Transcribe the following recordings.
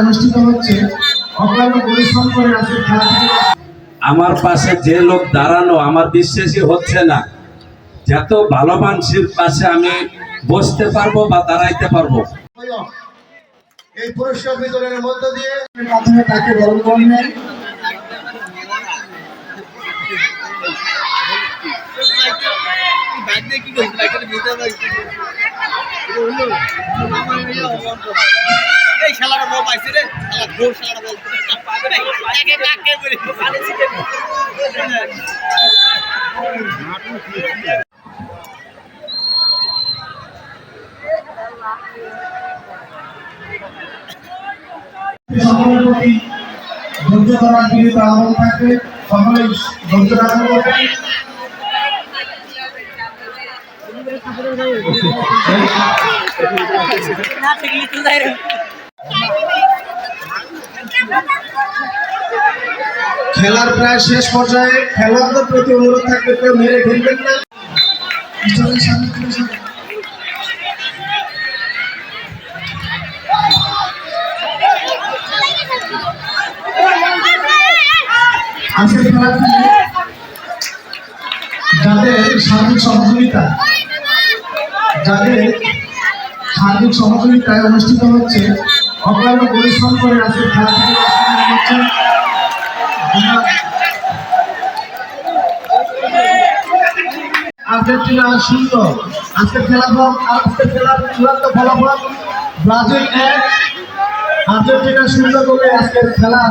অনুষ্ঠিত হচ্ছে অক্লান্ত পরিশ্রম করে আজকে আমার পাশে যে লোক দাঁড়ানো আমার বিশ্বাসই হচ্ছে না। যত ভালো মানুষের পাশে আমি বসতে পারব বা দাঁড়াইতে পারব। এই পুরস্কার বিতরণের মধ্য দিয়ে মাধ্যমে তাকে এই শালাটা বল পাইছে রে। শালা ঘোর শালাটা বল কাকে কাকে বলি। সকলের প্রতি ধৈর্য ধরার বিনীত আহ্বান থাকবে। সকলে ধৈর্য ধারণ করবেন খেলার প্রায় শেষ পর্যায়ে খেলোয়াড়দের প্রতি অনুরোধ থাকবে, কেউ মেরে ফেলবেন না। যাদের সার্বিক সহযোগিতা, যাদের সার্বিক সহযোগিতায় অনুষ্ঠিত হচ্ছে অক্লান্ত পরিশ্রম করে আজকের খেলাটি অনুষ্ঠিত হচ্ছে আর্জেন্টিনা শূন্য আজকের খেলাফল আজকের খেলার চূড়ান্ত ফলাফল। ব্রাজিল এক, আর্জেন্টিনা শূন্য করে আজকের খেলার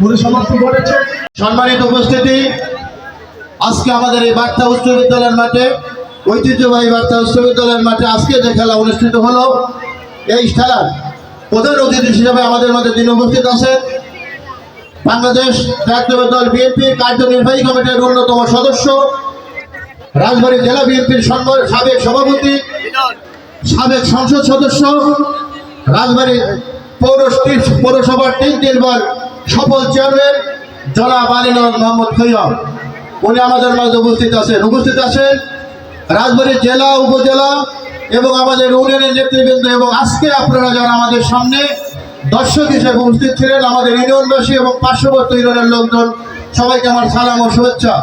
পরিসমাপ্তি ঘটেছে। সম্মানিত উপস্থিতি, আজকে আমাদের এই বার্তা উচ্চ বিদ্যালয়ের মাঠে, ঐতিহ্যবাহী বার্তা উচ্চ বিদ্যালয়ের মাঠে আজকে যে খেলা অনুষ্ঠিত হলো, এই খেলার প্রধান অতিথি হিসেবে আমাদের মধ্যে তিনি উপস্থিত আছেন বাংলাদেশ জাতীয় দল বিএনপি কার্যনির্বাহী কমিটির অন্যতম সদস্য, রাজবাড়ী জেলা বিএনপির সাবেক সভাপতি, সাবেক সংসদ সদস্য, রাজবাড়ী পৌর পৌরসভার তিন তিনবার সফল চেয়ারম্যান জনাব আলিনুর মোহাম্মদ খৈয়ম। উনি আমাদের মাঝে উপস্থিত আছেন। উপস্থিত আছেন রাজবাড়ী জেলা, উপজেলা এবং আমাদের ইউনিয়নের নেতৃবৃন্দ এবং আজকে আপনারা যারা আমাদের সামনে দর্শক হিসেবে উপস্থিত ছিলেন, আমাদের ইউনিয়নবাসী এবং পার্শ্ববর্তী ইউনিয়নের লোকজন, সবাইকে আমার সালাম ও শুভেচ্ছা।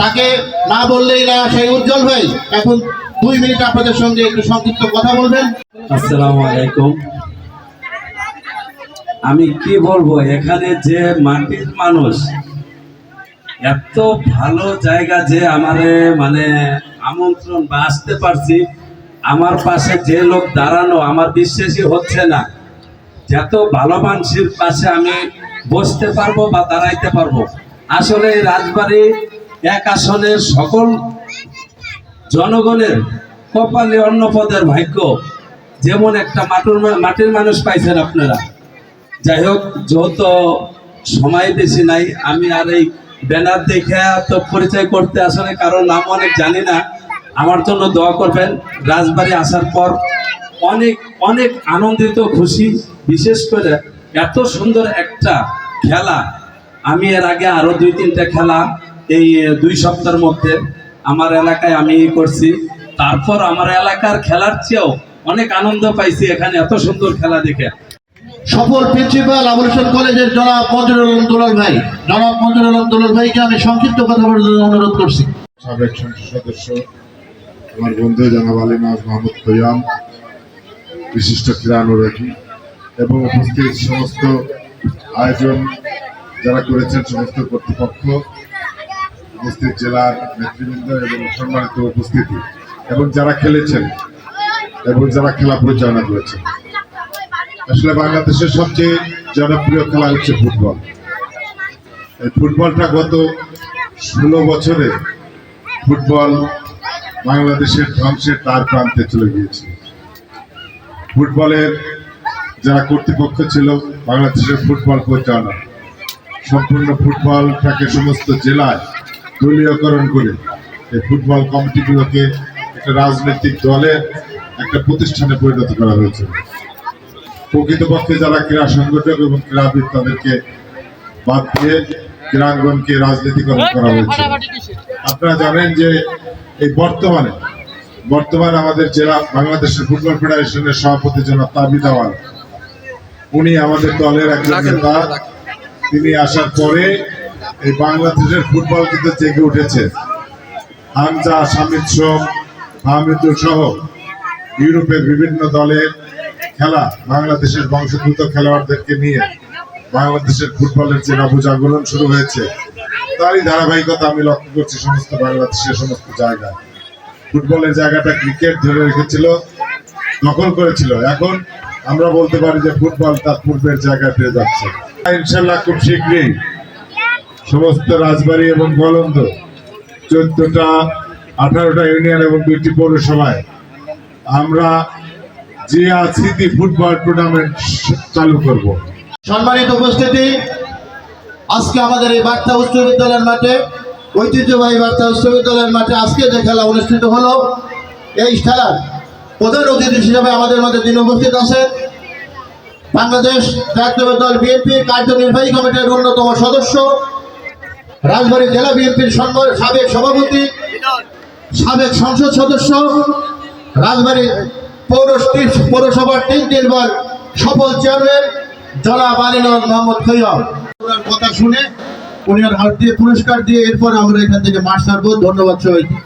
তাকে না বললেই না সেই উজ্জ্বল ভাই, এখন দুই মিনিট আপনাদের সঙ্গে একটু সংক্ষিপ্ত কথা বলবেন। আসসালামু আলাইকুম। আমি কি বলব, এখানে যে মাটির মানুষ, এত ভালো জায়গা যে আমারে মানে আমন্ত্রণ বা আসতে পারছি আমার পাশে যে লোক দাঁড়ানো, আমার বিশ্বাসই হচ্ছে না। যত ভালো মানুষের পাশে আমি বসতে পারব বা দাঁড়াইতে পারব। আসলে রাজবাড়ি এক আসনের সকল জনগণের কপালে অন্য পদের ভাগ্য। যেমন একটা মাটির মাটির মানুষ পাইছেন আপনারা। যাই হোক যেহেতু সময় বেশি নাই, আমি আর এই ব্যানার দেখে তো পরিচয় করতে আসলে কারও নাম অনেক জানি না। আমার জন্য দোয়া করবেন। রাজবাড়ি আসার পর অনেক অনেক আনন্দিত খুশি। বিশেষ করে এত সুন্দর একটা খেলা। আমি এর আগে আরও দুই তিনটা খেলা এই দুই সপ্তাহের মধ্যে আমার এলাকায় আমি করছি। তারপর আমার এলাকার খেলার চেয়েও অনেক আনন্দ পাইছি এখানে এত সুন্দর খেলা দেখে। সফল প্রিন্সিপাল আবুল কলেজের জনাব মঞ্জুরুল দুলাল ভাই। জনাব মঞ্জুরুল দুলাল ভাইকে আমি সংক্ষিপ্ত কথা বলার জন্য অনুরোধ করছি। সাবেক সংসদ সদস্য আমার বন্ধু জনাব আলী নওয়াজ মাহমুদ খৈয়াম, বিশিষ্ট ক্রীড়া অনুরাগী এবং উপস্থিত সমস্ত আয়োজন যারা করেছেন, সমস্ত কর্তৃপক্ষ, উপস্থিত জেলার নেতৃবৃন্দ এবং সম্মানিত উপস্থিতি, এবং যারা খেলেছেন এবং যারা খেলা পরিচালনা করেছেন। আসলে বাংলাদেশের সবচেয়ে জনপ্রিয় খেলা হচ্ছে ফুটবল। এই ফুটবলটা গত ষোলো বছরে ফুটবল বাংলাদেশের ধ্বংসের তার প্রান্তে চলে গিয়েছে। ফুটবলের যারা কর্তৃপক্ষ ছিল, বাংলাদেশের ফুটবল পরিচালনা। সম্পূর্ণ ফুটবলটাকে সমস্ত জেলায় দলীয়করণ করে এই ফুটবল কমিটিগুলোকে একটা রাজনৈতিক দলের একটা প্রতিষ্ঠানে পরিণত করা হয়েছে। প্রকৃতপক্ষে যারা ক্রীড়া সংগঠক এবং ক্রীড়াবিদ তাদেরকে বাদ দিয়ে ক্রীড়াঙ্গনকে রাজনীতিকরণ করা হয়েছে। আপনারা জানেন যে এই বর্তমানে বর্তমানে আমাদের জেলা বাংলাদেশের ফুটবল ফেডারেশনের সভাপতি জনাব তাবিদ আওয়াল উনি আমাদের দলের একজন নেতা। তিনি আসার পরে এই বাংলাদেশের ফুটবল কিন্তু জেগে উঠেছে। হামজা সামিদ সোম আহমেদুল সহ ইউরোপের বিভিন্ন দলের খেলা বাংলাদেশের বংশোদ্ভূত খেলোয়াড়দেরকে নিয়ে বাংলাদেশের ফুটবলের যে নবজাগরণ শুরু হয়েছে। তারই ধারাবাহিকতা আমি লক্ষ্য করছি সমস্ত বাংলাদেশের সমস্ত জায়গায়। ফুটবলের জায়গাটা ক্রিকেট ধরে রেখেছিল, দখল করেছিল। এখন আমরা বলতে পারি যে ফুটবল তার পূর্বের জায়গায় পেয়ে যাচ্ছে। ইনশাল্লাহ খুব শীঘ্রই সমস্ত রাজবাড়ি এবং গলন্দ চোদ্দটা, আঠারোটা ইউনিয়ন এবং দুইটি পৌরসভায় আমরা জিয়া স্মৃতি ফুটবল টুর্নামেন্ট চালু করব। সম্মানিত উপস্থিতি আজকে আমাদের এই বার্তা উচ্চ বিদ্যালয়ের মাঠে, ঐতিহ্যবাহী বার্তা উচ্চ বিদ্যালয়ের মাঠে আজকে যে খেলা অনুষ্ঠিত হলো, এই খেলার প্রধান অতিথি হিসেবে আমাদের মধ্যে তিনি উপস্থিত আছেন। বাংলাদেশ জাতীয় দল বিএনপি কার্যনির্বাহী কমিটির অন্যতম সদস্য, রাজবাড়ী জেলা বিএনপির সাবেক সভাপতি, সাবেক সংসদ সদস্য, রাজবাড়ী পৌর পৌরসভার তিন তিনবার সফল চেয়ারম্যান জনাব আলিনুর মোহাম্মদ খৈয়ম কথা শুনে হাত দিয়ে পুরস্কার দিয়ে এরপর আমরা এখান থেকে মাঠ ধন্যবাদ সবাইকে।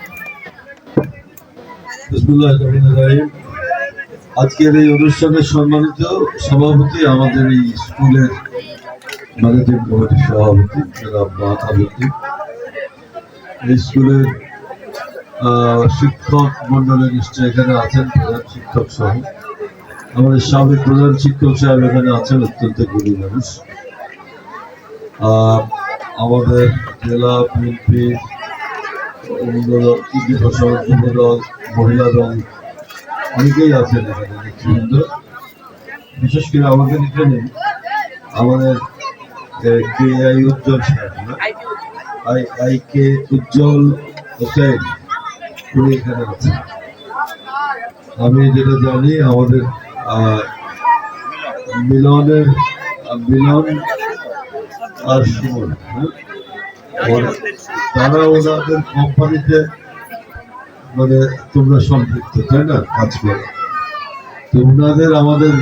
আজকের এই অনুষ্ঠানের সম্মানিত সভাপতি আমাদের এই স্কুলের ম্যানেজিং কমিটির সভাপতি এই স্কুলের শিক্ষক মন্ডলী নিশ্চয় এখানে আছেন, প্রধান শিক্ষক সহ। আমাদের সাবেক প্রধান শিক্ষক সাহেব এখানে আছেন, অত্যন্ত গরিব মানুষ। আমাদের জেলা বিএনপি যুব যুবদল, মহিলা দল, অনেকেই আছেন এখানে বিশেষ করে আমাদের এখানে আমাদের K I Ujjwal I I K Ujjwal Hossain, উনি এখানে আছেন। আমি যেটা জানি, আমাদের মিলনের মিলন আর সুমন হ্যাঁ? তারা ওনাদের কোম্পানিতে মানে তোমরা সম্পৃক্ত, তাই না? কাজ করে। তো ওনাদের আমাদের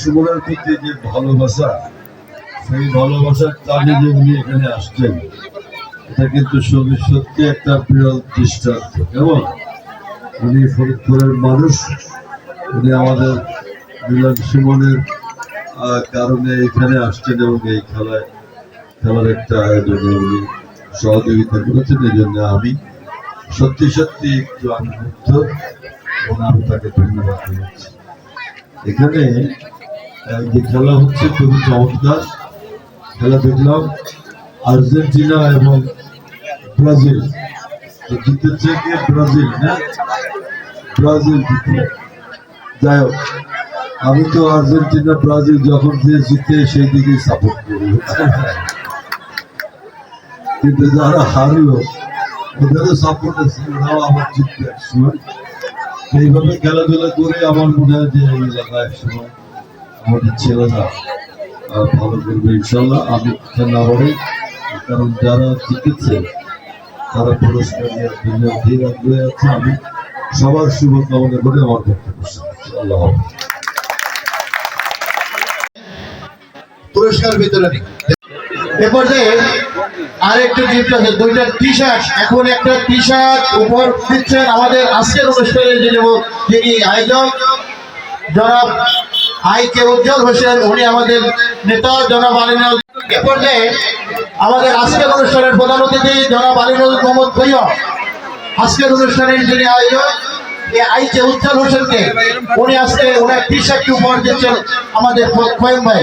সুমনের প্রতি যে ভালোবাসা, সেই ভালোবাসার টানে যে উনি এখানে আসছেন, এটা কিন্তু সত্যি সত্যি একটা বিরল দৃষ্টান্ত, কেমন? উনি ফরিদপুরের মানুষ, উনি আমাদের মিলন সুমনের কারণে এখানে আসছেন এবং এই খেলায় খেলার একটা আয়োজনে উনি সহযোগিতা করেছেন এই জন্য আমি সত্যি সত্যি একটু মুগ্ধ এবং আমি তাকে ধন্যবাদ জানাচ্ছি। এখানে যে খেলা হচ্ছে খুবই চমৎকার খেলা দেখলাম। আর্জেন্টিনা এবং ব্রাজিল। জিতেছে কে? ব্রাজিল না ব্রাজিল জিতে যাই হোক, আমি তো আর্জেন্টিনা, ব্রাজিল যখন যে জিতে, সেই দিকেই সাপোর্ট করি। কিন্তু যারা হারলো, ওদেরও সাপোর্ট আছে আমার জিতবে এক সময়। এইভাবে খেলাধুলা করে আমার মনে হয় যে এই এলাকায় এক সময় আমাদের ছেলেরা ভালো করবে। ইনশাল্লাহ আমি না বলে কারণ যারা জিতেছে, তারা পুরস্কার নেওয়ার জন্য আগ্রহে আছে। আমি সবার শুভকামনা করে আমার শেষ আল্লাহ পুরস্কার বিতরণী। আছে, দুইটা টি শার্ট এখন একটা টি শার্ট দিচ্ছেন আমাদের জনাব আই কে উজ্জ্বল হোসেন, উনি আমাদের নেতা, জনাব আমাদের প্রধান অতিথি, জনাব আলিনুল মোহাম্মদ ভৈয়া আজকের অনুষ্ঠানের যিনি আয়োজক আই কে উজ্জ্বল হোসেনকে, উনি আজকে ওনার টি শার্টটি উপহার দিচ্ছেন আমাদের ভাই।